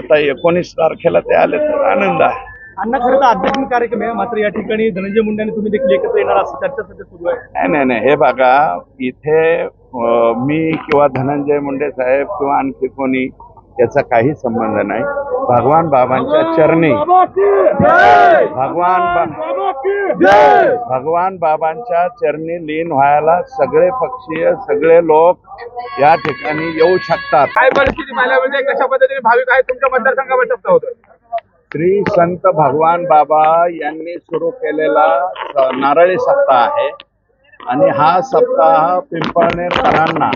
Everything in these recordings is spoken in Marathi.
आता एकोणीस तारखेला ते आले तर आनंद आहे. अण्णा खरं तर आध्यात्मिक कार्यक्रम आहे मात्र या ठिकाणी धनंजय मुंडे आणि तुम्ही देखील एकत्र येणार असं चर्चा सध्या सुरू आहे. नाही नाही नाही हे बघा इथे अं, मी किंवा धनंजय मुंडे साहेब किंवा आणखी कोणी याचा काही संबंध नाही. भगवान बाबांच्या चरणी. भगवान बा- भगवान बाबांच्या चरणी लीन व्हायला सगळे पक्षीय सगळे लोक या ठिकाणी येऊ शकतात. काय परिस्थिती पाहायला मिळते? कशा पद्धतीने भाविक आहेत? तुमच्या मतदारसंघावर शब्द होतं? श्री संत भगवान बाबा यांनी सुरू केलेला नारळी सप्ताह आहे. आणि हा सप्ताह पिंपळनेरकरांना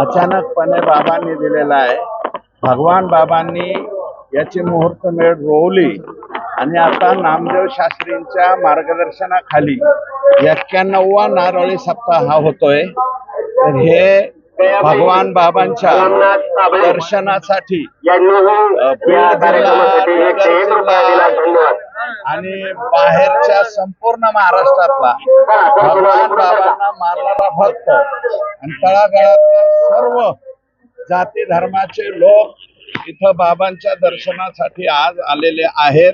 अचानकपणे बाबांनी दिलेला आहे. भगवान बाबांनी याची मुहूर्तमेढ रोवली. आणि आता नामदेव शास्त्रींच्या मार्गदर्शनाखाली एक्क्याण्णववा नारळी सप्ताह हा होतोय. तर हे भगवान बाबांच्या दर्शनासाठी आणि बाहेरच्या संपूर्ण महाराष्ट्रातला भगवान बाबांना मानणारा भक्त आणि तळागाळातल्या सर्व जाती धर्माचे लोक इथं बाबांच्या दर्शनासाठी आज आलेले आहेत.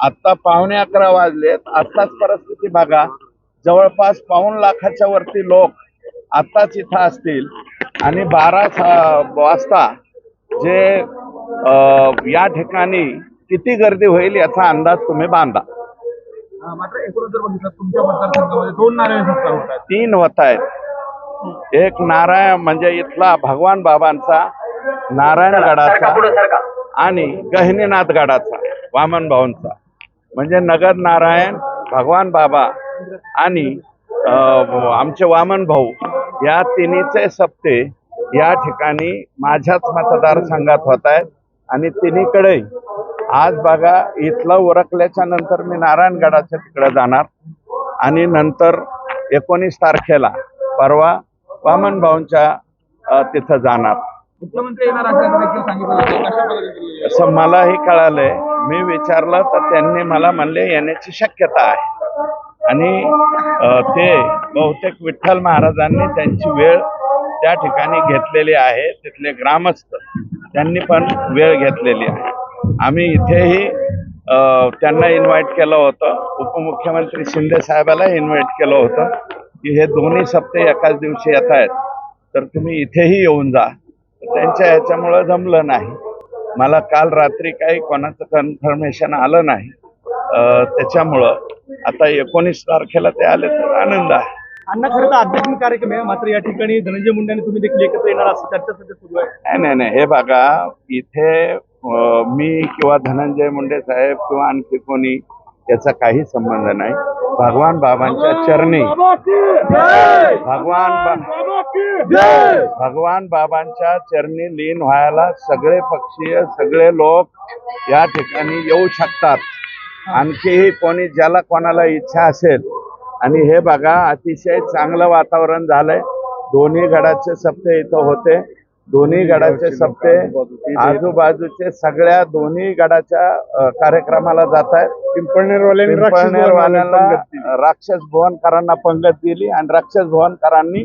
आत्ता पावणे अकरा वाजलेत. आत्ताच परिस्थिती बघा. जवळपास पाऊण लाखाच्या वरती लोक आत्ताच इथं असतील. आणि बारा सा- वाजता जे या ठिकाणी किती गर्दी होईल याचा अंदाज तुम्ही बांधा. अं, मात्र एकूणच जर बघितलं तुमच्या मतदारसंघामध्ये दोन नारळी सप्ताह होत आहेत. तीन होत आहेत. एक नारायण म्हणजे इथला भगवान बाबांचा नारायणगडाचा आणि गहिनीनाथ गडाचा वामन भाऊंचा. म्हणजे नगर नारायण भगवान बाबा आणि आमचे वामन भाऊ या तिन्हीचे सप्ते या ठिकाणी माझ्याच मतदारसंघात होत आहेत. आणि तिन्हीकडे आज बघा इथलं उरकल्याच्या नंतर मी नारायणगडाच्या तिकडे जाणार. आणि नंतर एकोणीस तारखेला परवा वामन भाऊंच्या तिथं जाणार. मुख्यमंत्री असं मलाही कळालंय. मी विचारलं तर त्यांनी मला म्हणले येण्याची शक्यता आहे. आणि ते बहुतेक विठ्ठल महाराजांनी त्यांची वेळ त्या ठिकाणी घेतलेली आहे तिथले ग्रामस्थ. त्यांनी पण वेळ घेतलेली आहे. आम्ही इथेही त्यांना इन्व्हाइट केलं होतं. उपमुख्यमंत्री शिंदे साहेबाला इन्व्हाइट केलं होतं की हे दोन्ही सप्ते एकाच दिवशी येत आहेत तर तुम्ही इथेही येऊन जा. त्यांच्या ह्याच्यामुळं जमलं नाही. मला काल रात्री काही कोणाचं कन्फर्मेशन आलं नाही. त्याच्यामुळं आता एकोणीस तारखेला ते आले तर आनंद आहे. अण्णा खरं तर आध्यात्मिक कार्यक्रम आहे. मात्र या ठिकाणी धनंजय मुंडे आणि तुम्ही देखील एकत्र येणार असं चर्चा सध्या सुरू आहे. नाही नाही नाही. हे बघा इथे मी किंवा धनंजय मुंडे साहेब किंवा आणखी कोणी याचा काही संबंध नाही. भगवान बाबांच्या चरणी. भगवान बा- भगवान बाबांच्या चरणी लीन व्हायला सगळे पक्षीय सगळे लोक या ठिकाणी येऊ शकतात. आणखीही कोणी ज्याला कोणाला इच्छा असेल. आणि हे बघा अतिशय चांगलं वातावरण झालंय. दोन्ही गडाचे सप्ते इथं होते. दोन्ही गडाचे सप्ते आजूबाजूचे सगळ्या दोन्ही गडाच्या कार्यक्रमाला जात आहेत. पिंपळनेरवाल्यांना राक्षस भुवनकरांना पंगत दिली आणि राक्षस भुवनकरांनी